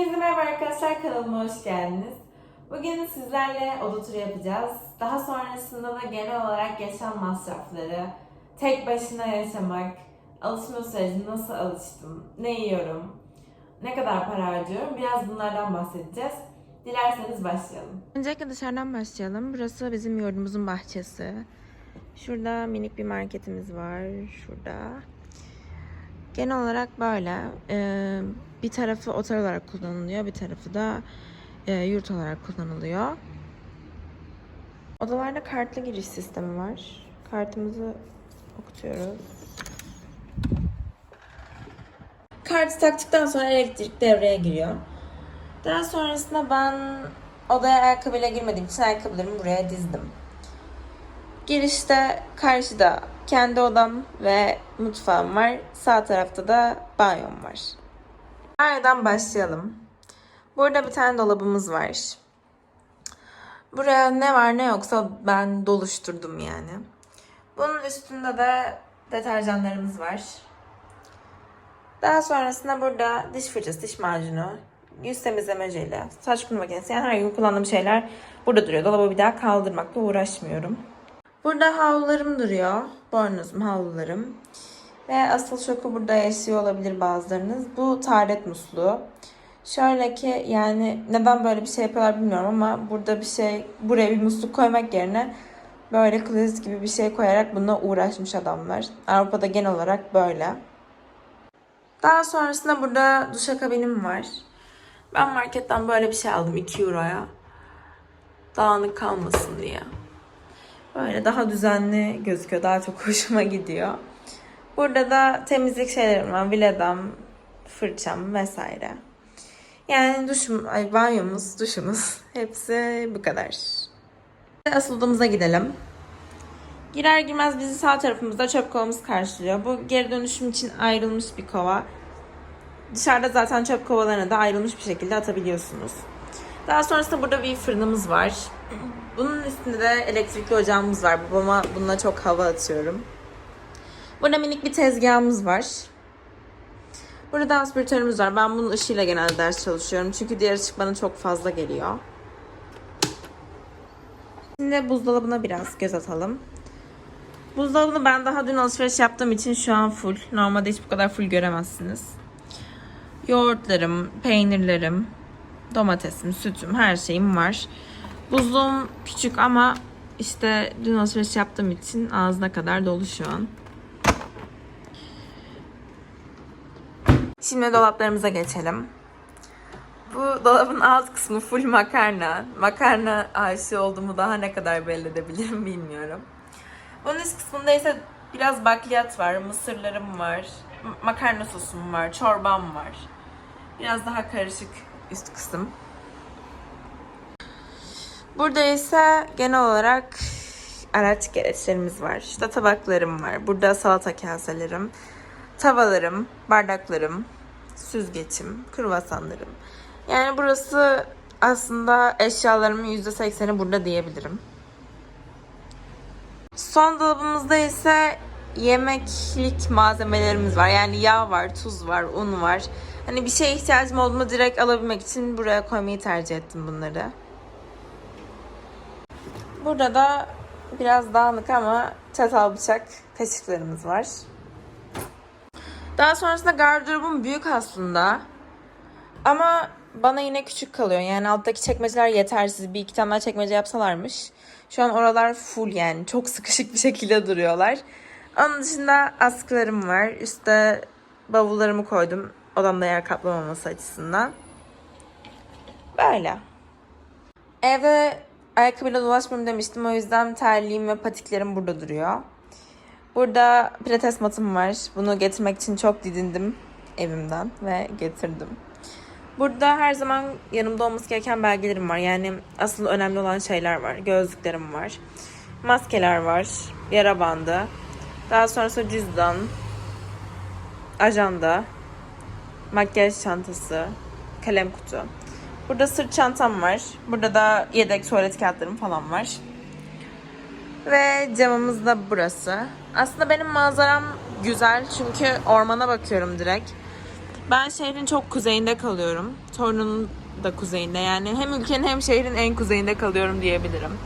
Hepinize merhaba arkadaşlar kanalıma hoş geldiniz. Bugün sizlerle oda turu yapacağız. Daha sonrasında da genel olarak yaşam masrafları, tek başına yaşamak, alışma süreci, nasıl alıştım, ne yiyorum, ne kadar para harcıyorum biraz bunlardan bahsedeceğiz. Dilerseniz başlayalım. Öncelikle dışarıdan başlayalım. Burası bizim yurdumuzun bahçesi. Şurada minik bir marketimiz var. Şurada. Genel olarak böyle. Ee, bir tarafı otel olarak kullanılıyor. Bir tarafı da e, yurt olarak kullanılıyor. Odalarda kartlı giriş sistemi var. Kartımızı okutuyoruz. Kartı taktıktan sonra elektrik devreye giriyor. Daha sonrasında ben odaya ayakkabıyla girmediğim için ayakkabılarımı buraya dizdim. Girişte karşıda kendi odam ve mutfağım var. Sağ tarafta da banyom var. Banyodan başlayalım. Burada bir tane dolabımız var. Buraya ne var ne yoksa ben doluşturdum yani. Bunun üstünde de deterjanlarımız var. Daha sonrasında burada diş fırçası, diş macunu, yüz temizleme jeli, saç kurutma makinesi yani her gün kullandığım şeyler burada duruyor. Dolabı bir daha kaldırmakla uğraşmıyorum. Burada havlularım duruyor. Bornozum, havlularım. Ve asıl şoku burada yaşıyor olabilir bazılarınız. Bu taharet musluğu. Şöyle ki yani neden böyle bir şey yapıyorlar bilmiyorum ama burada bir şey buraya bir musluk koymak yerine böyle klozet gibi bir şey koyarak bununla uğraşmış adamlar. Avrupa'da genel olarak böyle. Daha sonrasında burada duşakabinim var. Ben marketten böyle bir şey aldım 2 euroya. Dağınık kalmasın diye. Böyle daha düzenli gözüküyor. Daha çok hoşuma gidiyor. Burada da temizlik şeylerim var. Viledam, fırçam vesaire. Yani duşum, ay banyomuz, duşumuz hepsi bu kadar. Asıl odamıza gidelim. Girer girmez bizi sağ tarafımızda çöp kovamız karşılıyor. Bu geri dönüşüm için ayrılmış bir kova. Dışarıda zaten çöp kovalarına da ayrılmış bir şekilde atabiliyorsunuz. Daha sonrasında burada bir fırınımız var. Bunun üstünde de elektrikli ocağımız var. Babama bununla çok hava atıyorum. Burada minik bir tezgahımız var. Burada aspiratörümüz var. Ben bunun ışığıyla genelde ders çalışıyorum. Çünkü diğer ışık bana çok fazla geliyor. Şimdi buzdolabına biraz göz atalım. Buzdolabını ben daha dün alışveriş yaptığım için şu an full. Normalde hiç bu kadar full göremezsiniz. Yoğurtlarım, peynirlerim, domatesim, sütüm, her şeyim var. Buzluğum küçük ama işte dün alışveriş yaptığım için ağzına kadar dolu şu an. Şimdi dolaplarımıza geçelim. Bu dolabın alt kısmı full makarna. Makarna aşığı olduğumu daha ne kadar belli edebilirim bilmiyorum. Bunun üst kısmında ise biraz bakliyat var, mısırlarım var, makarna sosum var, çorbam var. Biraz daha karışık üst kısım. Burada ise genel olarak araç gereçlerimiz var. İşte tabaklarım var. Burada salata kaselerim, tavalarım, bardaklarım, süzgecim, kruvasanlarım. Yani burası aslında eşyalarımın %80'i burada diyebilirim. Son dolabımızda ise yemeklik malzemelerimiz var. Yani yağ var, tuz var, un var. Hani bir şeye ihtiyacım olduğunda direkt alabilmek için buraya koymayı tercih ettim bunları. Burada da biraz dağınık ama çatal bıçak kaşıklarımız var. Daha sonrasında gardırobum büyük aslında. Ama bana yine küçük kalıyor. Yani alttaki çekmeceler yetersiz. Bir iki tane daha çekmece yapsalarmış. Şu an oralar full yani. Çok sıkışık bir şekilde duruyorlar. Onun dışında askılarım var. Üste bavullarımı koydum. Odamda yer kaplamaması açısından. Böyle. Evde ayakkabıyla dolaşmıyorum demiştim. O yüzden terliğim ve patiklerim burada duruyor. Burada pilates matım var. Bunu getirmek için çok didindim evimden ve getirdim. Burada her zaman yanımda olması gereken belgelerim var. Yani asıl önemli olan şeyler var. Gözlüklerim var. Maskeler var. Yara bandı. Daha sonrasında cüzdan. Ajanda. Makyaj çantası. Kalem kutu. Burada sırt çantam var. Burada da yedek tuvalet kağıtlarım falan var. Ve camımız da burası. Aslında benim manzaram güzel çünkü ormana bakıyorum direkt. Ben şehrin çok kuzeyinde kalıyorum. Torun'un da kuzeyinde. Yani hem ülkenin hem şehrin en kuzeyinde kalıyorum diyebilirim.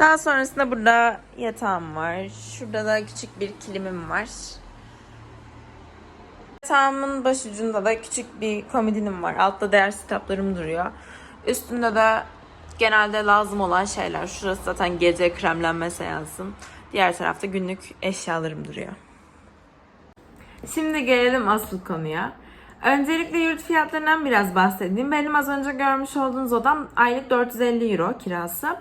Daha sonrasında burada yatağım var. Şurada da küçük bir kilimim var. Yatağımın başucunda da küçük bir komodinim var. Altta ders kitaplarım duruyor. Üstünde de genelde lazım olan şeyler. Şurası zaten gece kremlenme seansım. Diğer tarafta günlük eşyalarım duruyor. Şimdi gelelim asıl konuya. Öncelikle yurt fiyatlarından biraz bahsedeyim. Benim az önce görmüş olduğunuz odam aylık 450 euro kirası.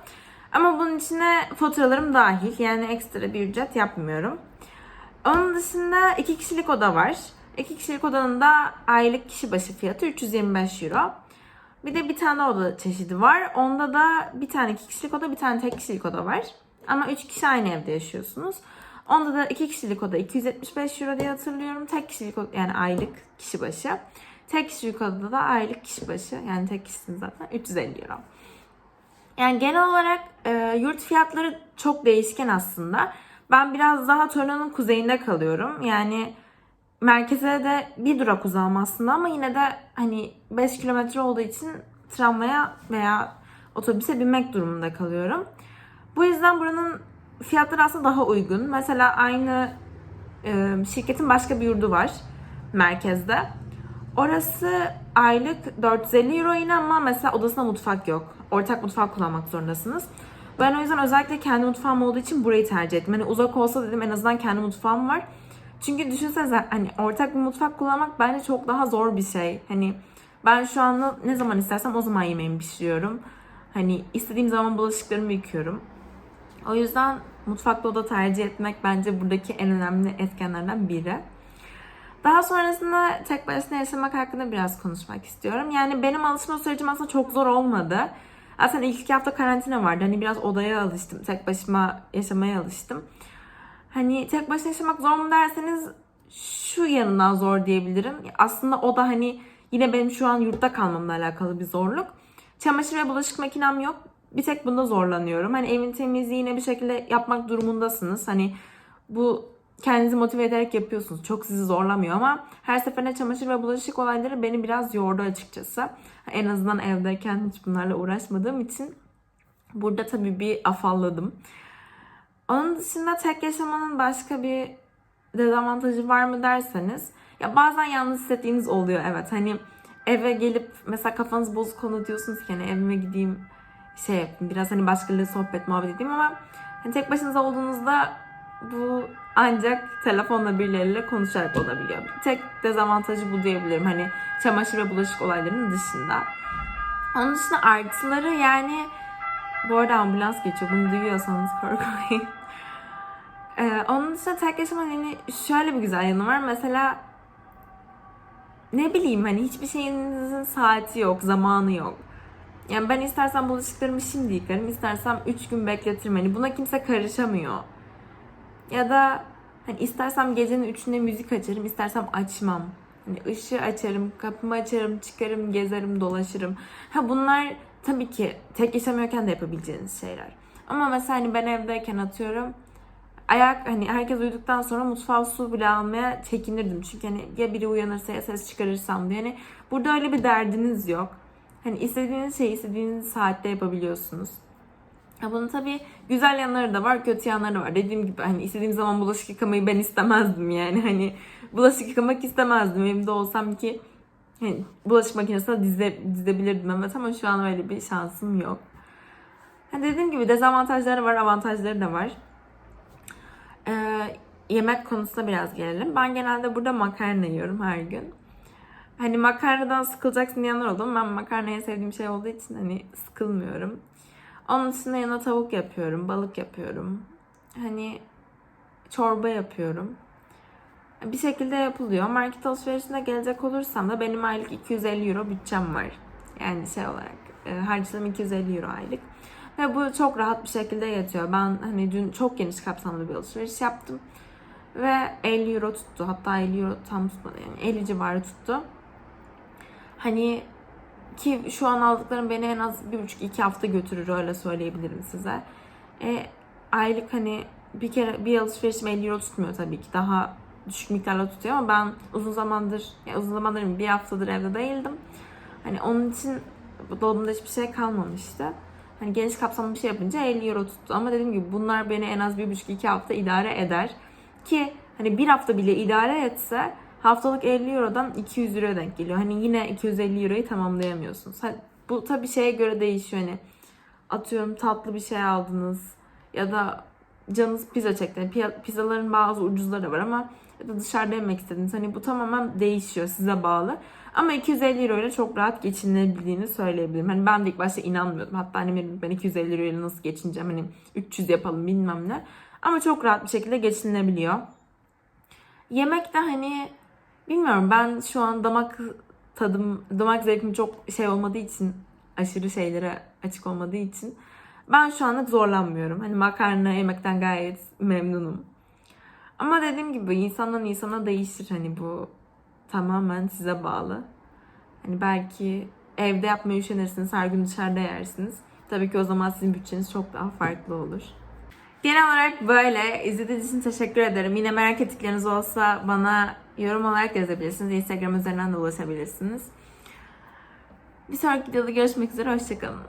Ama bunun içine faturalarım dahil. Yani ekstra bir ücret yapmıyorum. Onun dışında iki kişilik oda var. İki kişilik odanın da aylık kişi başı fiyatı 325 euro. Bir de bir tane oda çeşidi var. Onda da bir tane iki kişilik oda, bir tane tek kişilik oda var. Ama üç kişi aynı evde yaşıyorsunuz. Onda da iki kişilik oda 275 euro diye hatırlıyorum. Tek kişilik oda, yani aylık kişi başı. Tek kişilik odada da aylık kişi başı yani tek kişisiniz zaten 350 euro. Yani genel olarak e, yurt fiyatları çok değişken aslında. Ben biraz daha Torino'nun kuzeyinde kalıyorum. Yani merkeze de bir durak uzağım aslında ama yine de hani 5 kilometre olduğu için tramvaya veya otobüse binmek durumunda kalıyorum. Bu yüzden buranın fiyatları aslında daha uygun. Mesela aynı e, şirketin başka bir yurdu var merkezde. Orası aylık 450 euro yine ama mesela odasında mutfak yok. Ortak mutfak kullanmak zorundasınız. Ben o yüzden özellikle kendi mutfağım olduğu için burayı tercih ettim. Hani uzak olsa dedim en azından kendi mutfağım var. Çünkü düşünsenize hani ortak bir mutfak kullanmak bence çok daha zor bir şey. Hani ben şu anda ne zaman istersem o zaman yemeğimi pişiriyorum. Hani istediğim zaman bulaşıklarımı yıkıyorum. O yüzden mutfakta oda tercih etmek bence buradaki en önemli etkenlerden biri. Daha sonrasında tek başına yaşamak hakkında biraz konuşmak istiyorum. Yani benim alışma sürecim aslında çok zor olmadı. Aslında ilk iki hafta karantina vardı. Hani biraz odaya alıştım. Tek başıma yaşamaya alıştım. Hani tek başına yaşamak zor mu derseniz şu yanından zor diyebilirim. Aslında o da hani yine benim şu an yurtta kalmamla alakalı bir zorluk. Çamaşır ve bulaşık makinem yok. Bir tek bunda zorlanıyorum. Hani evin temizliğini bir şekilde yapmak durumundasınız. Hani bu kendinizi motive ederek yapıyorsunuz. Çok sizi zorlamıyor ama her seferinde çamaşır ve bulaşık olayları beni biraz yordu açıkçası. En azından evdeyken hiç bunlarla uğraşmadığım için burada tabii bir afalladım. Onun dışında tek yaşamanın başka bir dezavantajı var mı derseniz ya bazen yalnız hissettiğiniz oluyor evet hani eve gelip mesela kafanız bozuk konu diyorsunuz ki hani evime gideyim şey yapayım biraz hani başkalarıyla sohbet muhabbet edeyim ama hani tek başınıza olduğunuzda bu ancak telefonla birileriyle konuşarak olabiliyor. Tek dezavantajı bu diyebilirim hani çamaşır ve bulaşık olaylarının dışında. Onun dışında artıları yani bu arada ambulans geçiyor. Bunu duyuyorsanız korkmayın. Ee, onun dışında tek yaşamanın yani şöyle bir güzel yanı var. Mesela ne bileyim hani hiçbir şeyinizin saati yok, zamanı yok. Yani ben istersem bulaşıklarımı şimdi yıkarım, istersem 3 gün bekletirim. Hani buna kimse karışamıyor. Ya da hani istersem gecenin üçünde müzik açarım, istersem açmam. Hani ışığı açarım, kapımı açarım, çıkarım, gezerim, dolaşırım. Ha bunlar tabii ki tek yaşamıyorken de yapabileceğiniz şeyler. Ama mesela hani ben evdeyken atıyorum ayak hani herkes uyuduktan sonra mutfağa su bile almaya çekinirdim. Çünkü hani ya biri uyanırsa ya ses çıkarırsam diye. Hani burada öyle bir derdiniz yok. Hani istediğiniz şeyi istediğiniz saatte yapabiliyorsunuz. Ya bunun tabii güzel yanları da var, kötü yanları da var. Dediğim gibi hani istediğim zaman bulaşık yıkamayı ben istemezdim yani. Hani bulaşık yıkamak istemezdim. Evimde olsam ki hani bulaşık makinesine dize, dizebilirdim evet ama şu an öyle bir şansım yok. Hani dediğim gibi dezavantajları var, avantajları da var. Ee, yemek konusuna biraz gelelim. Ben genelde burada makarna yiyorum her gün. Hani makarnadan sıkılacaksın diyenler oldu ama ben makarnayı sevdiğim şey olduğu için hani sıkılmıyorum. Onun dışında yanına tavuk yapıyorum, balık yapıyorum. Hani çorba yapıyorum. Bir şekilde yapılıyor. Market alışverişine gelecek olursam da benim aylık 250 euro bütçem var. Yani şey olarak e, harcadığım 250 euro aylık. Ve bu çok rahat bir şekilde yatıyor. Ben hani dün çok geniş kapsamlı bir alışveriş yaptım. Ve 50 euro tuttu. Hatta 50 euro tam tutmadı yani 50 civarı tuttu. Hani ki şu an aldıklarım beni en az bir buçuk iki hafta götürür öyle söyleyebilirim size. E, aylık hani bir kere bir alışverişim 50 euro tutmuyor tabii ki. Daha düşük miktarla tutuyor ama ben uzun zamandır, ya uzun zamandır bir haftadır evde değildim. Hani onun için dolabımda hiçbir şey kalmamıştı. Hani geniş kapsamlı bir şey yapınca 50 euro tuttu. Ama dediğim gibi bunlar beni en az bir buçuk iki hafta idare eder. Ki hani bir hafta bile idare etse haftalık 50 eurodan 200 euro denk geliyor. Hani yine 250 euroyu tamamlayamıyorsunuz. Ha, bu tabii şeye göre değişiyor hani. Atıyorum tatlı bir şey aldınız ya da canınız pizza çekti. Yani pi- Pizzaların bazı ucuzları var ama ya da dışarıda yemek istediniz. Hani bu tamamen değişiyor size bağlı. Ama 250 euro ile çok rahat geçinebildiğini söyleyebilirim. Hani ben de ilk başta inanmıyordum. Hatta annem dedim, ben 250 euro ile nasıl geçineceğim? Hani 300 yapalım bilmem ne. Ama çok rahat bir şekilde geçinilebiliyor. Yemek de hani bilmiyorum ben şu an damak tadım, damak zevkim çok şey olmadığı için aşırı şeylere açık olmadığı için ben şu anlık zorlanmıyorum. Hani makarna yemekten gayet memnunum. Ama dediğim gibi insandan insana değişir hani bu tamamen size bağlı. Hani belki evde yapmaya üşenirsiniz, her gün dışarıda yersiniz. Tabii ki o zaman sizin bütçeniz çok daha farklı olur. Genel olarak böyle. İzlediğiniz için teşekkür ederim. Yine merak ettikleriniz olsa bana yorum olarak yazabilirsiniz. Instagram üzerinden de ulaşabilirsiniz. Bir sonraki videoda görüşmek üzere. Hoşçakalın.